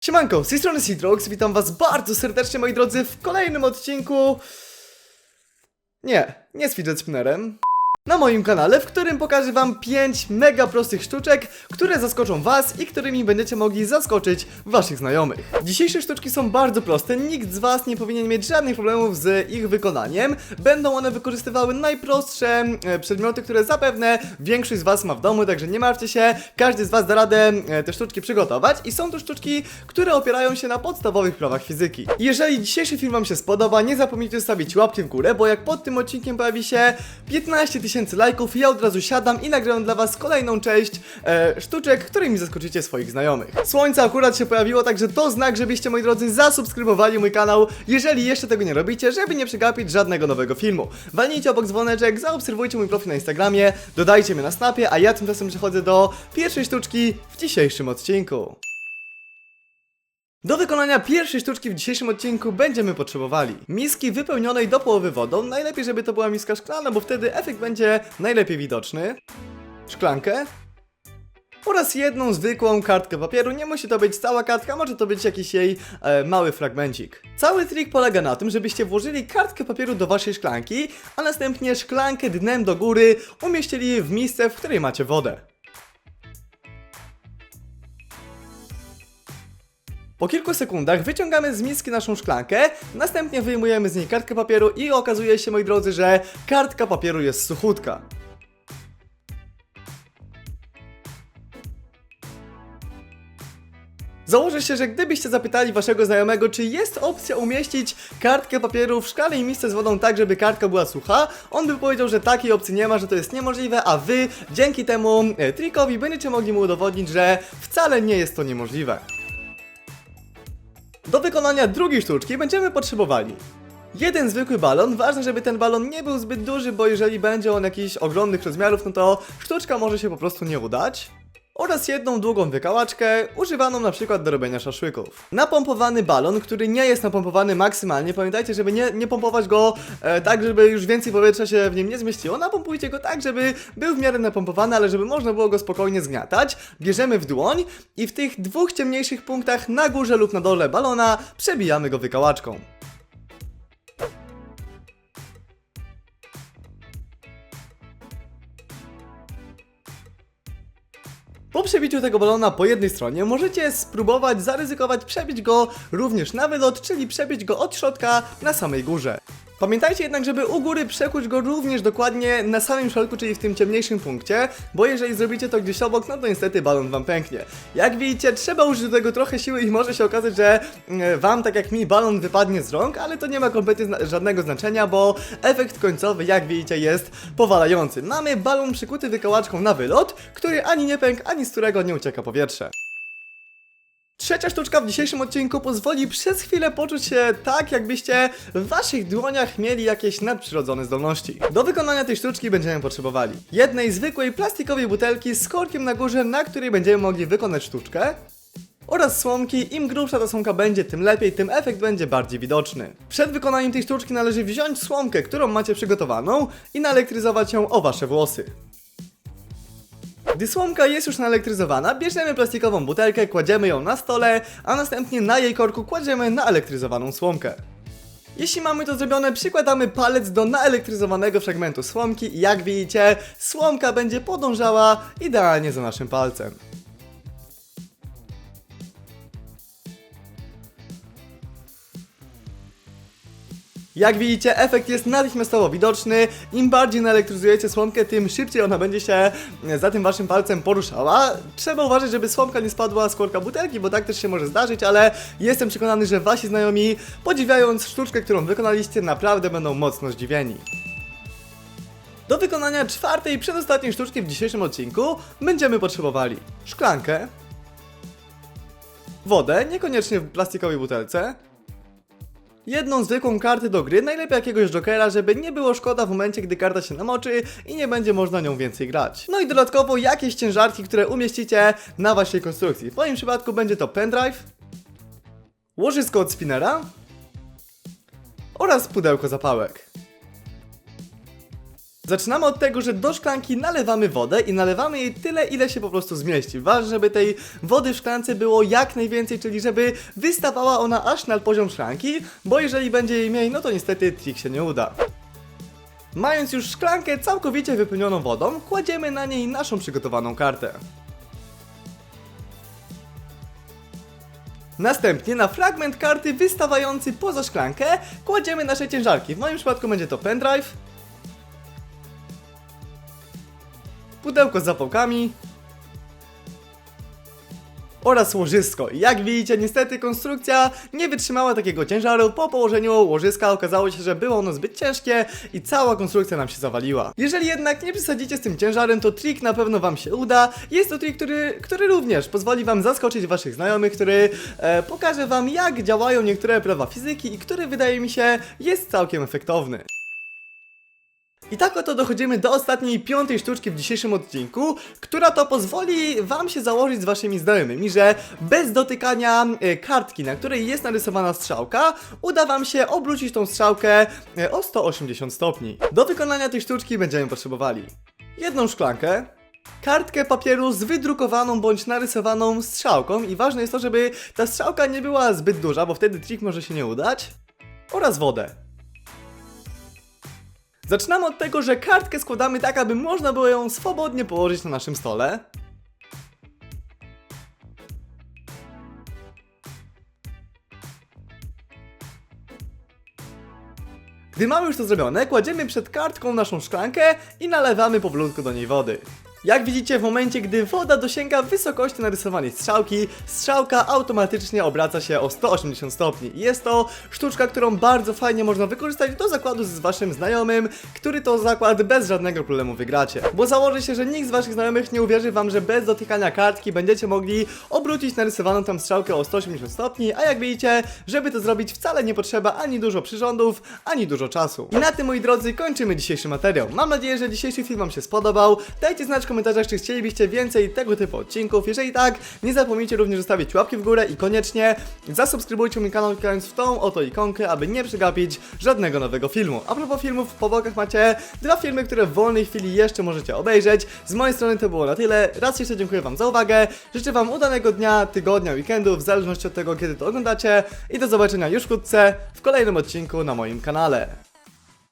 Siemanko, z tej strony Citrox, witam was bardzo serdecznie moi drodzy w kolejnym odcinku... Nie, nie z fidget spinnerem. Na moim kanale, w którym pokażę wam 5 mega prostych sztuczek, które zaskoczą was i którymi będziecie mogli zaskoczyć waszych znajomych. Dzisiejsze sztuczki są bardzo proste, nikt z was nie powinien mieć żadnych problemów z ich wykonaniem. Będą one wykorzystywały najprostsze e, przedmioty, które zapewne większość z was ma w domu, także nie martwcie się, każdy z was da radę e, te sztuczki przygotować i są to sztuczki, które opierają się na podstawowych prawach fizyki. Jeżeli dzisiejszy film wam się spodoba, nie zapomnijcie zostawić łapki w górę, bo jak pod tym odcinkiem pojawi się 15 tysięcy lajków, ja od razu siadam i nagrywam dla was kolejną część e, sztuczek, którymi zaskoczycie swoich znajomych. Słońce akurat się pojawiło, także to znak, żebyście moi drodzy zasubskrybowali mój kanał, jeżeli jeszcze tego nie robicie, żeby nie przegapić żadnego nowego filmu. Walnijcie obok dzwoneczek, zaobserwujcie mój profil na Instagramie, dodajcie mnie na snapie, a ja tymczasem przechodzę do pierwszej sztuczki w dzisiejszym odcinku. Do wykonania pierwszej sztuczki w dzisiejszym odcinku będziemy potrzebowali miski wypełnionej do połowy wodą, najlepiej żeby to była miska szklana, bo wtedy efekt będzie najlepiej widoczny, szklankę oraz jedną zwykłą kartkę papieru, nie musi to być cała kartka, może to być jakiś jej e, mały fragmencik. Cały trik polega na tym, żebyście włożyli kartkę papieru do waszej szklanki, a następnie szklankę dnem do góry umieścili w miejsce, w której macie wodę. Po kilku sekundach wyciągamy z miski naszą szklankę, następnie wyjmujemy z niej kartkę papieru i okazuje się, moi drodzy, że kartka papieru jest suchutka. Założę się, że gdybyście zapytali waszego znajomego, czy jest opcja umieścić kartkę papieru w szkale i misce z wodą tak, żeby kartka była sucha, on by powiedział, że takiej opcji nie ma, że to jest niemożliwe, a wy dzięki temu e, trikowi będziecie mogli mu udowodnić, że wcale nie jest to niemożliwe. Do wykonania drugiej sztuczki będziemy potrzebowali jeden zwykły balon, ważne, żeby ten balon nie był zbyt duży, bo jeżeli będzie on jakichś ogromnych rozmiarów, no to sztuczka może się po prostu nie udać. Oraz jedną długą wykałaczkę, używaną na przykład do robienia szaszłyków. Napompowany balon, który nie jest napompowany maksymalnie, pamiętajcie, żeby nie, nie pompować go e, tak, żeby już więcej powietrza się w nim nie zmieściło. Napompujcie go tak, żeby był w miarę napompowany, ale żeby można było go spokojnie zgniatać. Bierzemy w dłoń i w tych dwóch ciemniejszych punktach na górze lub na dole balona przebijamy go wykałaczką. Po przebiciu tego balona po jednej stronie możecie spróbować zaryzykować przebić go również na wylot, czyli przebić go od środka na samej górze. Pamiętajcie jednak, żeby u góry przekuć go również dokładnie na samym środku, czyli w tym ciemniejszym punkcie, bo jeżeli zrobicie to gdzieś obok, no to niestety balon wam pęknie. Jak widzicie, trzeba użyć do tego trochę siły i może się okazać, że mm, wam, tak jak mi, balon wypadnie z rąk, ale to nie ma kompletnie zna żadnego znaczenia, bo efekt końcowy, jak widzicie, jest powalający. Mamy balon przykuty wykałaczką na wylot, który ani nie pęk, ani z którego nie ucieka powietrze. Trzecia sztuczka w dzisiejszym odcinku pozwoli przez chwilę poczuć się tak, jakbyście w waszych dłoniach mieli jakieś nadprzyrodzone zdolności. Do wykonania tej sztuczki będziemy potrzebowali jednej zwykłej plastikowej butelki z korkiem na górze, na której będziemy mogli wykonać sztuczkę, oraz słomki. Im grubsza ta słomka będzie, tym lepiej, tym efekt będzie bardziej widoczny. Przed wykonaniem tej sztuczki należy wziąć słomkę, którą macie przygotowaną i naelektryzować ją o wasze włosy. Gdy słomka jest już naelektryzowana, bierzemy plastikową butelkę, kładziemy ją na stole, a następnie na jej korku kładziemy naelektryzowaną słomkę. Jeśli mamy to zrobione, przykładamy palec do naelektryzowanego fragmentu słomki i jak widzicie, słomka będzie podążała idealnie za naszym palcem. Jak widzicie, efekt jest natychmiastowo widoczny. Im bardziej naelektryzujecie słomkę, tym szybciej ona będzie się za tym waszym palcem poruszała. Trzeba uważać, żeby słomka nie spadła z korka butelki, bo tak też się może zdarzyć, ale jestem przekonany, że wasi znajomi, podziwiając sztuczkę, którą wykonaliście, naprawdę będą mocno zdziwieni. Do wykonania czwartej i przedostatniej sztuczki w dzisiejszym odcinku będziemy potrzebowali szklankę, wodę, niekoniecznie w plastikowej butelce, jedną zwykłą kartę do gry, najlepiej jakiegoś jokera, żeby nie było szkoda w momencie, gdy karta się namoczy i nie będzie można nią więcej grać. No i dodatkowo jakieś ciężarki, które umieścicie na waszej konstrukcji. W moim przypadku będzie to pendrive, łożysko od spinnera oraz pudełko zapałek. Zaczynamy od tego, że do szklanki nalewamy wodę i nalewamy jej tyle, ile się po prostu zmieści. Ważne, żeby tej wody w szklance było jak najwięcej, czyli żeby wystawała ona aż na poziom szklanki, bo jeżeli będzie jej mniej, no to niestety trik się nie uda. Mając już szklankę całkowicie wypełnioną wodą, kładziemy na niej naszą przygotowaną kartę. Następnie na fragment karty wystawający poza szklankę kładziemy nasze ciężarki. W moim przypadku będzie to pendrive, pudełko z zapałkami oraz łożysko. Jak widzicie, niestety konstrukcja nie wytrzymała takiego ciężaru. Po położeniu łożyska okazało się, że było ono zbyt ciężkie i cała konstrukcja nam się zawaliła. Jeżeli jednak nie przesadzicie z tym ciężarem, to trik na pewno wam się uda. Jest to trik, który, który również pozwoli wam zaskoczyć waszych znajomych, który e, pokaże wam jak działają niektóre prawa fizyki i który wydaje mi się jest całkiem efektowny. I tak oto dochodzimy do ostatniej, piątej sztuczki w dzisiejszym odcinku, która to pozwoli wam się założyć z waszymi znajomymi, że bez dotykania e, kartki, na której jest narysowana strzałka, uda wam się obrócić tą strzałkę e, o 180 stopni. Do wykonania tej sztuczki będziemy potrzebowali jedną szklankę, kartkę papieru z wydrukowaną bądź narysowaną strzałką i ważne jest to, żeby ta strzałka nie była zbyt duża, bo wtedy trik może się nie udać, oraz wodę. Zaczynamy od tego, że kartkę składamy tak, aby można było ją swobodnie położyć na naszym stole. Gdy mamy już to zrobione, kładziemy przed kartką naszą szklankę i nalewamy powolutku do niej wody. Jak widzicie, w momencie gdy woda dosięga wysokości narysowanej strzałki, strzałka automatycznie obraca się o 180 stopni. Jest to sztuczka, którą bardzo fajnie można wykorzystać do zakładu z waszym znajomym, który to zakład bez żadnego problemu wygracie. Bo założy się, że nikt z waszych znajomych nie uwierzy wam, że bez dotykania kartki będziecie mogli obrócić narysowaną tam strzałkę o 180 stopni, a jak widzicie, żeby to zrobić wcale nie potrzeba ani dużo przyrządów, ani dużo czasu. I na tym, moi drodzy, kończymy dzisiejszy materiał. Mam nadzieję, że dzisiejszy film wam się spodobał. Dajcie znać komentarzach, czy chcielibyście więcej tego typu odcinków. Jeżeli tak, nie zapomnijcie również zostawić łapki w górę i koniecznie zasubskrybujcie mój kanał klikając w tą oto ikonkę, aby nie przegapić żadnego nowego filmu. A propos filmów, po bokach macie dwa filmy, które w wolnej chwili jeszcze możecie obejrzeć. Z mojej strony to było na tyle. Raz jeszcze dziękuję wam za uwagę. Życzę wam udanego dnia, tygodnia, weekendu, w zależności od tego, kiedy to oglądacie. I do zobaczenia już wkrótce w kolejnym odcinku na moim kanale.